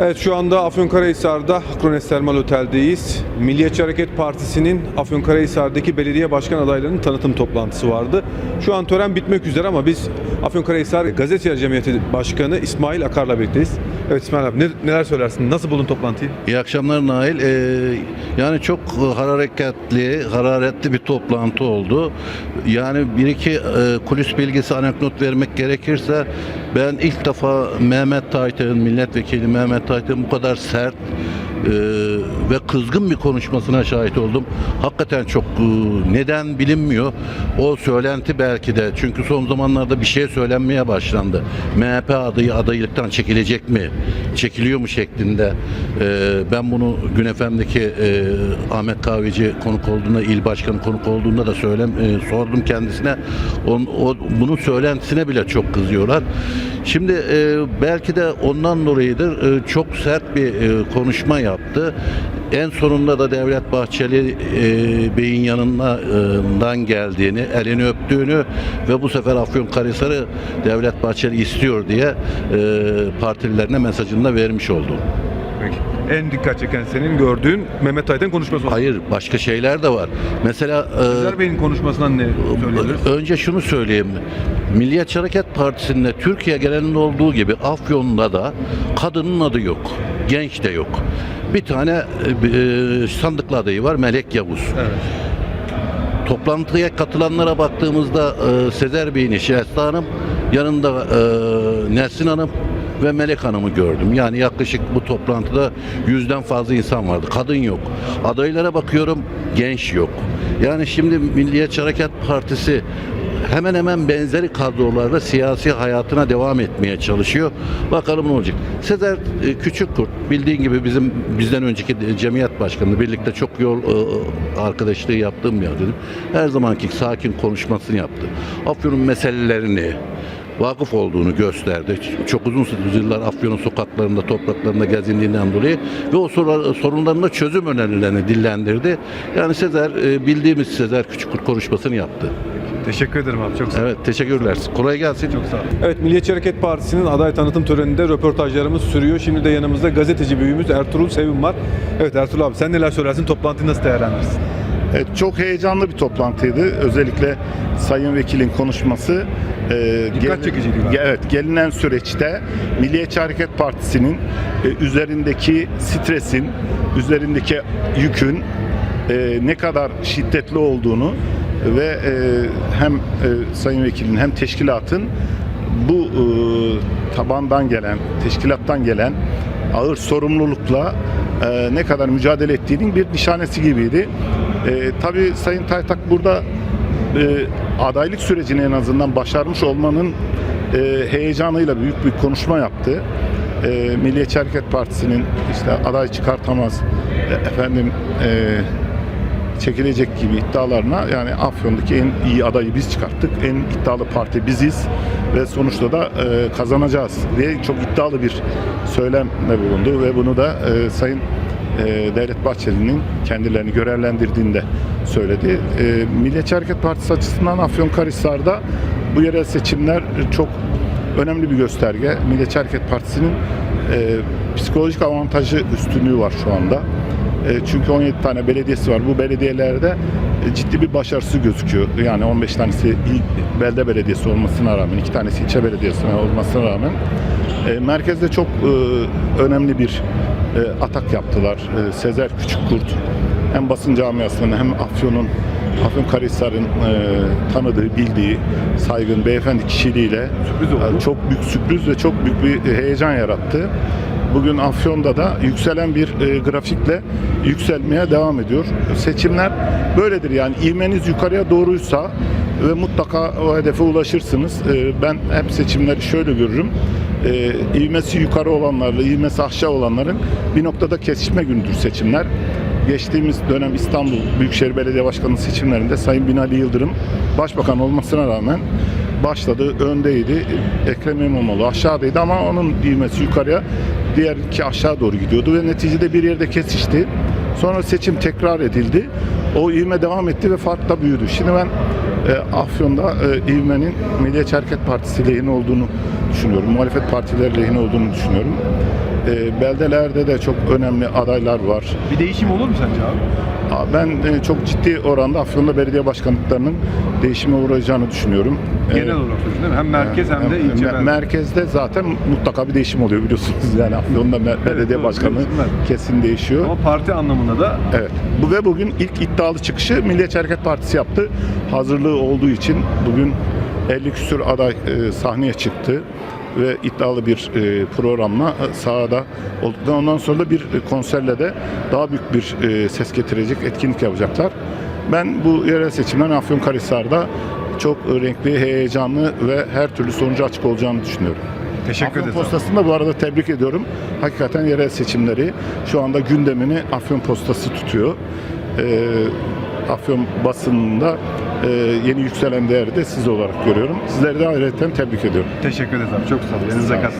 Evet şu anda Afyonkarahisar'da Krones Termal Otel'deyiz. Milliyetçi Hareket Partisi'nin Afyonkarahisar'daki belediye başkan adaylarının tanıtım toplantısı vardı. Şu an tören bitmek üzere ama biz Afyonkarahisar Gazeteciler Cemiyeti Başkanı İsmail Akar'la birlikteyiz. Evet İsmail abi ne- neler söylersin? Nasıl buldun toplantıyı? İyi akşamlar Nail. Ee, yani çok hareketli, hararetli bir toplantı oldu. Yani bir iki e, kulis bilgisi, anekdot vermek gerekirse ben ilk defa Mehmet Taytır'ın, milletvekili Mehmet Taytır'ın bu kadar sert e, ve kızgın bir konuşmasına şahit oldum. Hakikaten çok e, neden bilinmiyor. O söylenti belki de çünkü son zamanlarda bir şey söylenmeye başlandı. MHP adayı adaylıktan çekilecek mi? Çekiliyor mu şeklinde. E, ben bunu Gün FM'deki e, Ahmet Kahveci konuk olduğunda, il başkanı konuk olduğunda da söylem e, sordum kendisine. On, o, bunun söylentisine bile çok kızıyorlar. Şimdi e, belki de ondan dolayıdır e, çok sert bir e, konuşma yaptı. En sonunda da Devlet Bahçeli e, Bey'in yanından geldiğini, elini öptüğünü ve bu sefer Afyonkarahisar'ı Devlet Bahçeli istiyor diye e, partililerine mesajını da vermiş oldu. Peki. En dikkat çeken senin gördüğün Mehmet Tayt'ın konuşması oldu. Hayır, başka şeyler de var. Mesela e, Özer Bey'in konuşmasından ne söyleyebiliriz? Önce şunu söyleyeyim. Milliyetçi Hareket Partisi'nde Türkiye genelinde olduğu gibi Afyon'da da kadının adı yok. Genç de yok. Bir tane e, e, sandıklı adayı var Melek Yavuz. Evet. Toplantıya katılanlara baktığımızda e, Sezer Bey'in eşi Esra Hanım, yanında e, Nesrin Hanım ve Melek Hanım'ı gördüm. Yani yaklaşık bu toplantıda yüzden fazla insan vardı. Kadın yok. Adaylara bakıyorum genç yok. Yani şimdi Milliyetçi Hareket Partisi hemen hemen benzeri kadrolarla siyasi hayatına devam etmeye çalışıyor. Bakalım ne olacak. Sezer e, Küçükkurt bildiğin gibi bizim bizden önceki cemiyet başkanı birlikte çok yol e, arkadaşlığı yaptığım bir dedim. Her zamanki sakin konuşmasını yaptı. Afyon'un meselelerini vakıf olduğunu gösterdi. Çok uzun yıllar Afyon'un sokaklarında, topraklarında gezindiğinden dolayı ve o soru- sorunlarına çözüm önerilerini dillendirdi. Yani Sezer e, bildiğimiz Sezer Küçükkurt konuşmasını yaptı. Teşekkür ederim abi çok sağ ol. Evet teşekkürler. Kolay gelsin. Çok sağ ol. Evet Milliyetçi Hareket Partisi'nin aday tanıtım töreninde röportajlarımız sürüyor. Şimdi de yanımızda gazeteci büyüğümüz Ertuğrul Sevim var. Evet Ertuğrul abi sen neler söylersin? Toplantıyı nasıl değerlendirirsin? Evet, çok heyecanlı bir toplantıydı. Özellikle Sayın Vekilin konuşması. E, Dikkat çekiciydi galiba. Evet, gelinen süreçte Milliyetçi Hareket Partisi'nin e, üzerindeki stresin, üzerindeki yükün e, ne kadar şiddetli olduğunu ve e, hem e, Sayın Vekilin hem teşkilatın bu e, tabandan gelen, teşkilattan gelen ağır sorumlulukla e, ne kadar mücadele ettiğinin bir nişanesi gibiydi. E, tabii Sayın Taytak burada e, adaylık sürecini en azından başarmış olmanın e, heyecanıyla büyük bir konuşma yaptı. E, Milliyetçi Hareket Partisi'nin işte aday çıkartamaz e, efendim e, çekilecek gibi iddialarına yani Afyon'daki en iyi adayı biz çıkarttık. En iddialı parti biziz ve sonuçta da e, kazanacağız diye çok iddialı bir söylemle bulundu ve bunu da e, Sayın e, Devlet Bahçeli'nin kendilerini görevlendirdiğinde söyledi. E, Milliyetçi Hareket Partisi açısından Afyonkarahisar'da bu yerel seçimler çok önemli bir gösterge. Milliyetçi Hareket Partisi'nin e, psikolojik avantajı üstünlüğü var şu anda. E, çünkü 17 tane belediyesi var. Bu belediyelerde e, ciddi bir başarısı gözüküyor. Yani 15 tanesi il belde belediyesi olmasına rağmen, iki tanesi ilçe belediyesi olmasına rağmen e, merkezde çok e, önemli bir e, atak yaptılar. E, Sezer Küçükkurt hem basın camiasının hem Afyon'un Afyonkarahisar'ın e, tanıdığı, bildiği saygın beyefendi kişiliğiyle e, çok büyük sürpriz ve çok büyük bir heyecan yarattı. Bugün Afyon'da da yükselen bir e, grafikle yükselmeye devam ediyor. Seçimler böyledir yani ivmeniz yukarıya doğruysa ve mutlaka o hedefe ulaşırsınız. E, ben hep seçimleri şöyle görürüm. E, yukarı olanlarla ivmesi aşağı olanların bir noktada kesişme günüdür seçimler. Geçtiğimiz dönem İstanbul Büyükşehir Belediye Başkanı seçimlerinde Sayın Binali Yıldırım başbakan olmasına rağmen başladı, öndeydi. Ekrem İmamoğlu aşağıdaydı ama onun ivmesi yukarıya, diğer iki aşağı doğru gidiyordu ve neticede bir yerde kesişti. Sonra seçim tekrar edildi. O ivme devam etti ve fark da büyüdü. Şimdi ben e, Afyon'da e, ivmenin Milliyetçi Hareket Partisi lehine olduğunu düşünüyorum. Muhalefet partileri lehine olduğunu düşünüyorum. E, beldelerde de çok önemli adaylar var. Bir değişim olur mu sence abi? Ben e, çok ciddi oranda Afyon'da belediye başkanlıklarının değişime uğrayacağını düşünüyorum. Genel E, olarak değil mi? Hem merkez hem de ilçe. me- merkezde zaten mutlaka bir değişim oluyor biliyorsunuz. Yani Afyon'da me- belediye doğru, başkanı kesin değişiyor. Ama parti anlamında da Evet. Bu ve bugün ilk iddialı çıkışı Milliyetçi Hareket Partisi yaptı. Hazırlığı olduğu için bugün 50 küsür aday e, sahneye çıktı ve iddialı bir e, programla e, sahada olduktan ondan sonra da bir e, konserle de daha büyük bir e, ses getirecek etkinlik yapacaklar. Ben bu yerel seçimden Afyonkarahisar'da çok e, renkli, heyecanlı ve her türlü sonucu açık olacağını düşünüyorum. teşekkür Afyon ederiz. Postası'nı da bu arada tebrik ediyorum. Hakikaten yerel seçimleri şu anda gündemini Afyon Postası tutuyor. Ee, Afyon basınında e, yeni yükselen değeri de siz olarak görüyorum. Sizleri de ayrıca tebrik ediyorum. Teşekkür ederiz abi. Çok sağ olun. Elinize.